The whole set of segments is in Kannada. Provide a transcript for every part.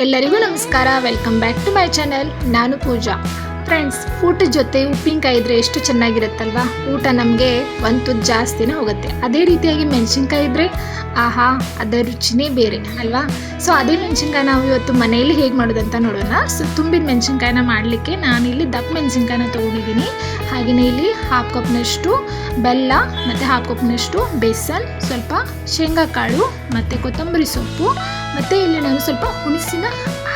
ಎಲ್ಲರಿಗೂ ನಮಸ್ಕಾರ. Welcome back to my channel ನಾನು ಪೂಜಾ. ಫ್ರೆಂಡ್ಸ್ ಊಟದ ಜೊತೆ ಉಪ್ಪಿನಕಾಯಿ ಇದ್ರೆ ಎಷ್ಟು ಚೆನ್ನಾಗಿರುತ್ತಲ್ವಾ? ಊಟ ನಮಗೆ ಒಂದು ತುತ್ತು ಜಾಸ್ತಿನೇ ಹೋಗುತ್ತೆ. ಅದೇ ರೀತಿಯಾಗಿ ಮೆಣಸಿನ್ಕಾಯಿ ಇದ್ರೆ, ಆಹಾ, ಅದರ ರುಚಿನೇ ಬೇರೆ, ಅಲ್ವಾ? ಸೊ ಅದೇ ಮೆಣಸಿನ್ಕಾಯಿ ನಾವು ಇವತ್ತು ಮನೆಯಲ್ಲಿ ಹೇಗೆ ಮಾಡೋದಂತ ನೋಡೋಣ. ಸೊ ತುಂಬಿದ ಮೆಣಸಿನ್ಕಾಯಿನ ಮಾಡಲಿಕ್ಕೆ ಇಲ್ಲಿ ದಪ್ಪ ಮೆಣಸಿನ್ಕಾಯಿನ ತೊಗೊಂಡಿದ್ದೀನಿ. ಹಾಗೆಯೇ ಇಲ್ಲಿ ಹಾಫ್ ಕಪ್ನಷ್ಟು ಬೆಲ್ಲ, ಮತ್ತು ಹಾಫ್ ಕಪ್ನಷ್ಟು ಬೇಸನ್, ಸ್ವಲ್ಪ ಶೇಂಗಾಕಾಳು, ಮತ್ತು ಕೊತ್ತಂಬರಿ ಸೊಪ್ಪು ಮತ್ತು ಇಲ್ಲಿ ನಾನು ಸ್ವಲ್ಪ ಹುಣಸಿನ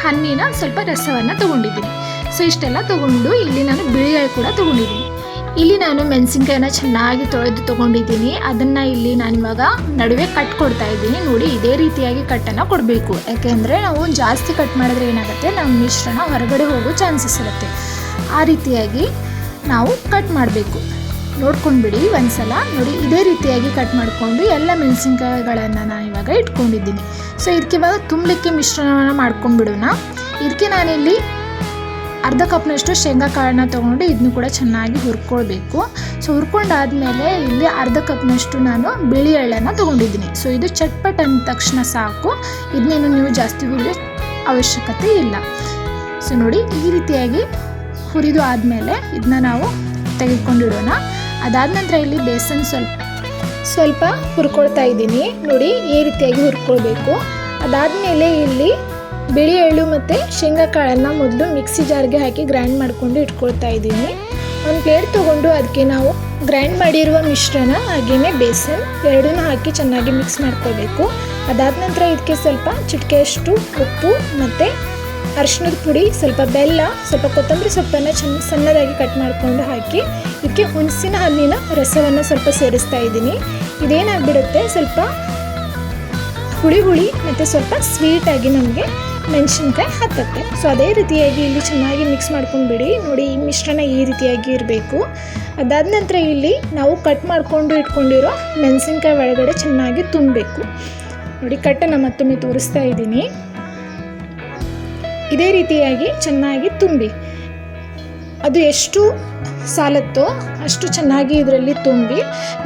ಹಣ್ಣಿನ ಸ್ವಲ್ಪ ರಸವನ್ನು ತಗೊಂಡಿದ್ದೀನಿ. ಸೊ ಇಷ್ಟೆಲ್ಲ ತಗೊಂಡು ಇಲ್ಲಿ ನಾನು ಬಿಳಿಗಳು ಕೂಡ ತಗೊಂಡಿದ್ದೀನಿ. ಇಲ್ಲಿ ನಾನು ಮೆಣಸಿನ್ಕಾಯಿನ ಚೆನ್ನಾಗಿ ತೊಳೆದು ತೊಗೊಂಡಿದ್ದೀನಿ. ಅದನ್ನು ಇಲ್ಲಿ ನಾನು ಇವಾಗ ನಡುವೆ ಕಟ್ ಕೊಡ್ತಾ ಇದ್ದೀನಿ. ನೋಡಿ, ಇದೇ ರೀತಿಯಾಗಿ ಕಟ್ಟನ್ನು ಕೊಡಬೇಕು. ಯಾಕೆಂದರೆ ನಾವು ಜಾಸ್ತಿ ಕಟ್ ಮಾಡಿದ್ರೆ ಏನಾಗುತ್ತೆ? ನಮ್ಮ ಮಿಶ್ರಣ ಹೊರಗಡೆ ಹೋಗೋ ಚಾನ್ಸಸ್ ಇರುತ್ತೆ. ಆ ರೀತಿಯಾಗಿ ನಾವು ಕಟ್ ಮಾಡಬೇಕು. ನೋಡ್ಕೊಂಡ್ಬಿಡಿ ಒಂದ್ಸಲ. ನೋಡಿ, ಇದೇ ರೀತಿಯಾಗಿ ಕಟ್ ಮಾಡಿಕೊಂಡು ಎಲ್ಲ ಮೆಣಸಿನ್ಕಾಯಿಗಳನ್ನು ನಾನು ಇವಾಗ ಇಟ್ಕೊಂಡಿದ್ದೀನಿ. ಸೊ ಇದಕ್ಕೆ ಇವಾಗ ತುಂಬಲಿಕ್ಕೆ ಮಿಶ್ರಣವನ್ನು ಮಾಡ್ಕೊಂಡ್ಬಿಡೋಣ. ಇದಕ್ಕೆ ನಾನಿಲ್ಲಿ ಅರ್ಧ ಕಪ್ನಷ್ಟು ಶೇಂಗಾ ಕಾಳನ್ನ ತೊಗೊಂಡು ಇದನ್ನು ಕೂಡ ಚೆನ್ನಾಗಿ ಹುರ್ಕೊಳ್ಬೇಕು. ಸೊ ಹುರ್ಕೊಂಡಾದ್ಮೇಲೆ ಇಲ್ಲಿ ಅರ್ಧ ಕಪ್ನಷ್ಟು ನಾನು ಬಿಳಿ ಎಳ್ಳನ್ನು ತೊಗೊಂಡಿದ್ದೀನಿ. ಸೊ ಇದು ಚಟ್ಪಟ್ ಅಂದ ತಕ್ಷಣ ಸಾಕು. ಇದನ್ನೇನು ನೀವು ಜಾಸ್ತಿ ಹುರಿಯೋ ಅವಶ್ಯಕತೆ ಇಲ್ಲ. ಸೊ ನೋಡಿ, ಈ ರೀತಿಯಾಗಿ ಹುರಿದು ಆದಮೇಲೆ ಇದನ್ನ ನಾವು ತೆಗೆದುಕೊಂಡಿಡೋಣ. ಅದಾದ ನಂತರ ಇಲ್ಲಿ ಬೇಸನ್ ಸ್ವಲ್ಪ ಸ್ವಲ್ಪ ಹುರ್ಕೊಳ್ತಾ ಇದ್ದೀನಿ. ನೋಡಿ, ಈ ರೀತಿಯಾಗಿ ಹುರ್ಕೊಳ್ಬೇಕು. ಅದಾದಮೇಲೆ ಇಲ್ಲಿ ಬಿಳಿ ಎಳ್ಳು ಮತ್ತು ಶೇಂಗಾ ಕಾಳನ್ನು ಮೊದಲು ಮಿಕ್ಸಿ ಜಾರ್ಗೆ ಹಾಕಿ ಗ್ರೈಂಡ್ ಮಾಡಿಕೊಂಡು ಇಟ್ಕೊಳ್ತಾ ಇದ್ದೀನಿ. ಒಂದು ಪ್ಲೇಟ್ ತೊಗೊಂಡು ಅದಕ್ಕೆ ನಾವು ಗ್ರೈಂಡ್ ಮಾಡಿರುವ ಮಿಶ್ರಣ ಹಾಗೆಯೇ ಬೇಸನ್ ಎರಡನ್ನೂ ಹಾಕಿ ಚೆನ್ನಾಗಿ ಮಿಕ್ಸ್ ಮಾಡ್ಕೋಬೇಕು ಅದಾದ ನಂತರ ಇದಕ್ಕೆ ಸ್ವಲ್ಪ ಚಿಟಿಕೆಯಷ್ಟು ಉಪ್ಪು ಮತ್ತು ಅರಿಶಿಣದ ಪುಡಿ, ಸ್ವಲ್ಪ ಬೆಲ್ಲ, ಸ್ವಲ್ಪ ಕೊತ್ತಂಬರಿ ಸೊಪ್ಪನ್ನು ಚೆನ್ನ ಸಣ್ಣದಾಗಿ ಕಟ್ ಮಾಡಿಕೊಂಡು ಹಾಕಿ, ಇದಕ್ಕೆ ಹುಣಸಿನ ಹಣ್ಣಿನ ರಸವನ್ನು ಸ್ವಲ್ಪ ಸೇರಿಸ್ತಾ ಇದ್ದೀನಿ. ಇದೇನಾಗ್ಬಿಡುತ್ತೆ? ಸ್ವಲ್ಪ ಹುಳಿ ಹುಳಿ ಮತ್ತು ಸ್ವಲ್ಪ ಸ್ವೀಟಾಗಿ ನಮಗೆ ಮೆಣಸಿನ್ಕಾಯಿ ಹತ್ತತ್ತೆ. ಸೊ ಅದೇ ರೀತಿಯಾಗಿ ಇಲ್ಲಿ ಚೆನ್ನಾಗಿ ಮಿಕ್ಸ್ ಮಾಡ್ಕೊಂಡ್ಬಿಡಿ. ನೋಡಿ, ಈ ಮಿಶ್ರಣ ಈ ರೀತಿಯಾಗಿ ಇರಬೇಕು. ಅದಾದ ನಂತರ ಇಲ್ಲಿ ನಾವು ಕಟ್ ಮಾಡಿಕೊಂಡು ಇಟ್ಕೊಂಡಿರೋ ಮೆಣಸಿನ್ಕಾಯಿ ಒಳಗಡೆ ಚೆನ್ನಾಗಿ ತುಂಬಬೇಕು. ನೋಡಿ, ಕಟ್ಟನ್ನು ಮತ್ತೊಮ್ಮೆ ತೋರಿಸ್ತಾ ಇದ್ದೀನಿ. ಇದೇ ರೀತಿಯಾಗಿ ಚೆನ್ನಾಗಿ ತುಂಬಿ. ಅದು ಎಷ್ಟು ಸಾಲತ್ತೋ ಅಷ್ಟು ಚೆನ್ನಾಗಿ ಇದರಲ್ಲಿ ತುಂಬಿ,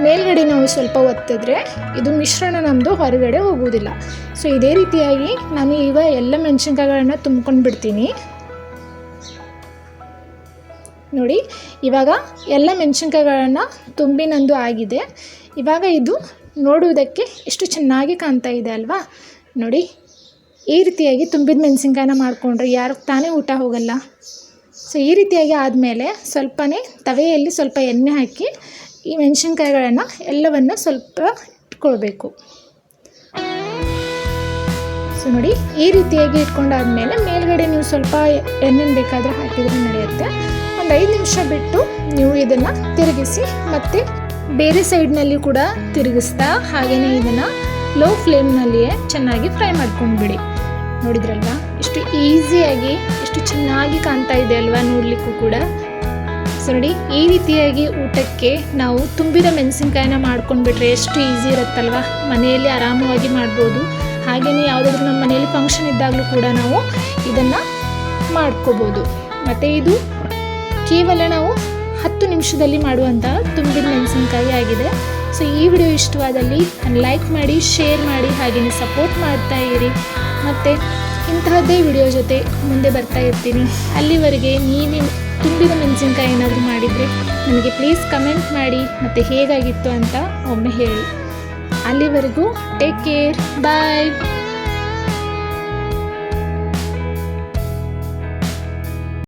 ಮೇಲ್ಗಡೆ ನಾವು ಸ್ವಲ್ಪ ಒತ್ತಿದ್ರೆ ಇದು ಮಿಶ್ರಣ ನಮ್ಮದು ಹೊರಗಡೆ ಹೋಗುವುದಿಲ್ಲ. ಸೊ ಇದೇ ರೀತಿಯಾಗಿ ನಾನು ಈಗ ಎಲ್ಲ ಮೆಣಸಿನ್ಕಾಯಿಗಳನ್ನ ತುಂಬ್ಕೊಂಡು ಬಿಡ್ತೀನಿ. ನೋಡಿ, ಇವಾಗ ಎಲ್ಲ ಮೆಣಸಿನ್ಕಾಯಿಗಳನ್ನು ತುಂಬಿ ನಂದು ಆಗಿದೆ. ಇವಾಗ ಇದು ನೋಡುವುದಕ್ಕೆ ಎಷ್ಟು ಚೆನ್ನಾಗಿ ಕಾಣ್ತಾ ಇದೆ ಅಲ್ವಾ? ನೋಡಿ ಈ ರೀತಿಯಾಗಿ ತುಂಬಿದ ಮೆಣಸಿನ್ಕಾಯಿನ ಮಾಡಿಕೊಂಡ್ರೆ ಯಾರು ತಾನೇ ಊಟ ಹೋಗಲ್ಲ. ಸೊ ಈ ರೀತಿಯಾಗಿ ಆದಮೇಲೆ ಸ್ವಲ್ಪನೇ ತವೆಯಲ್ಲಿ ಸ್ವಲ್ಪ ಎಣ್ಣೆ ಹಾಕಿ ಈ ಮೆಣಸಿನ್ಕಾಯಿಗಳನ್ನು ಎಲ್ಲವನ್ನು ಸ್ವಲ್ಪ ಇಟ್ಕೊಳ್ಬೇಕು. ಸೊ ನೋಡಿ ಈ ರೀತಿಯಾಗಿ ಇಟ್ಕೊಂಡಾದ್ಮೇಲೆ ಮೇಲ್ಗಡೆ ನೀವು ಸ್ವಲ್ಪ ಎಣ್ಣೆ ಬೇಕಾದರೆ ಹಾಕಿದರೆ ನಡೆಯುತ್ತೆ. ಒಂದು ಐದು ನಿಮಿಷ ಬಿಟ್ಟು ನೀವು ಇದನ್ನು ತಿರುಗಿಸಿ ಮತ್ತು ಬೇರೆ ಸೈಡ್ನಲ್ಲಿ ಕೂಡ ತಿರುಗಿಸ್ತಾ ಹಾಗೆಯೇ ಇದನ್ನು ಲೋ ಫ್ಲೇಮ್ನಲ್ಲಿಯೇ ಚೆನ್ನಾಗಿ ಫ್ರೈ ಮಾಡ್ಕೊಂಡ್ಬಿಡಿ. ನೋಡಿದ್ರಲ್ವ? ಎಷ್ಟು ಈಸಿಯಾಗಿ, ಎಷ್ಟು ಚೆನ್ನಾಗಿ ಕಾಣ್ತಾ ಇದೆ ಅಲ್ವಾ ನೋಡಲಿಕ್ಕೂ ಕೂಡ. ಸೊ ನೋಡಿ, ಈ ರೀತಿಯಾಗಿ ಊಟಕ್ಕೆ ನಾವು ತುಂಬಿದ ಮೆಣಸಿನ್ಕಾಯಿನ ಮಾಡ್ಕೊಂಡ್ಬಿಟ್ರೆ ಎಷ್ಟು ಈಸಿ ಇರುತ್ತಲ್ವ? ಮನೆಯಲ್ಲಿ ಆರಾಮವಾಗಿ ಮಾಡ್ಬೋದು. ಹಾಗೆಯೇ ಯಾವುದಾದ್ರೂ ನಮ್ಮ ಮನೆಯಲ್ಲಿ ಫಂಕ್ಷನ್ ಇದ್ದಾಗಲೂ ಕೂಡ ನಾವು ಇದನ್ನು ಮಾಡ್ಕೋಬೋದು. ಮತ್ತು ಇದು ಕೇವಲ ನಾವು ಹತ್ತು ನಿಮಿಷದಲ್ಲಿ ಮಾಡುವಂಥ ತುಂಬಿದ ಮೆಣಸಿನಕಾಯಿ ಆಗಿದೆ. ಸೊ ಈ ವಿಡಿಯೋ ಇಷ್ಟವಾದಲ್ಲಿ ಲೈಕ್ ಮಾಡಿ ಶೇರ್ ಮಾಡಿ ಹಾಗೆಯೇ ಸಪೋರ್ಟ್ ಮಾಡ್ತಾ ಇರಿ. ಮತ್ತು ಇಂತಹದ್ದೇ ವಿಡಿಯೋ ಜೊತೆ ಮುಂದೆ ಬರ್ತಾ ಇರ್ತೀನಿ. ಅಲ್ಲಿವರೆಗೆ ನೀವೇ ತುಂಬಿದ ಮೆಣಸಿನ್ಕಾಯಿ ಏನಾದರೂ ಮಾಡಿದರೆ ನನಗೆ ಪ್ಲೀಸ್ ಕಮೆಂಟ್ ಮಾಡಿ, ಮತ್ತು ಹೇಗಾಗಿತ್ತು ಅಂತ ಒಮ್ಮೆ ಹೇಳಿ. ಅಲ್ಲಿವರೆಗೂ ಟೇಕ್ ಕೇರ್ ಬಾಯ್